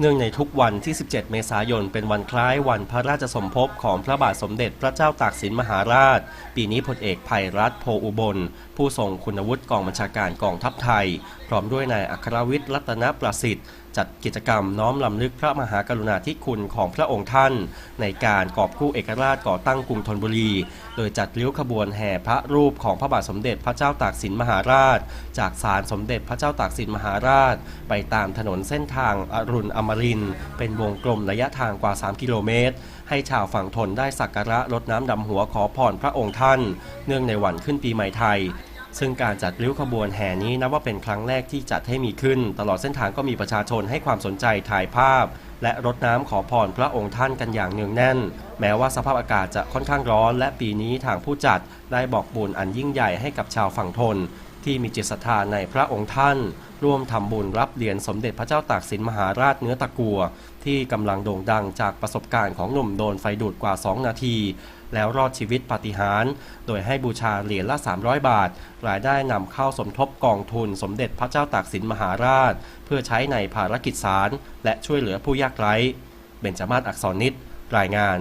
เนื่องในทุกวันที่ 17 เมษายน เป็นวันคล้ายวันพระราชสมภพของพระบาทสมเด็จพระเจ้าตากสินมหาราช ปีนี้พลเอกภัยรัฐโพอุบล ผู้ทรงคุณวุฒิกองบัญชาการกองทัพไทย พร้อมด้วยนายอัครวิทย์รัตนประสิทธิ์ จัดกิจกรรมน้อมลำลึกพระมหากรุณาธิคุณของพระองค์ท่าน ในการกอบกู้เอกราชก่อตั้งกรุงธนบุรี โดยจัดริ้ยวขบวนแห่พระรูปของพระบาทสมเด็จพระเจ้าตากสินมหาราช จากศาลสมเด็จพระเจ้าตากสินมหาราช ไปตามถนนเส้นทางอรุณอมรินเป็นวงกลมระยะทางกว่า 3 กิโลเมตร ให้ชาวฝั่งทนได้สักการะรดน้ำดำหัวขอพรพระองค์ท่าน เนื่องในวันขึ้นปีใหม่ไทย ซึ่งการจัดริ้วขบวนแห่นี้นับว่าเป็นครั้งแรกที่จัดให้มีขึ้น ตลอดเส้นทางก็มีประชาชนให้ความสนใจถ่ายภาพ และรดน้ำขอพรพระองค์ท่านกันอย่างเนืองแน่น แม้ว่าสภาพอากาศจะค่อนข้างร้อน และปีนี้ทางผู้จัดได้บอกบุญอันยิ่งใหญ่ให้กับชาวฝั่งทน ที่มีจิตศรัทธาในพระองค์ท่าน ร่วมทำบุญรับเหรียญสมเด็จพระเจ้าตากสินมหาราชเนื้อตะกัว ที่กำลังโด่งดังจากประสบการณ์ของหนุ่มโดนไฟดูดกว่า 2 นาที แล้วรอดชีวิตปาฏิหาริย์โดยให้บูชาเหรียญละ 300 บาท รายได้นำเข้าสมทบกองทุนสมเด็จพระเจ้าตากสินมหาราช เพื่อใช้ในภารกิจสารและช่วยเหลือผู้ยากไร้เบญจมาศอักษรนิตรายงาน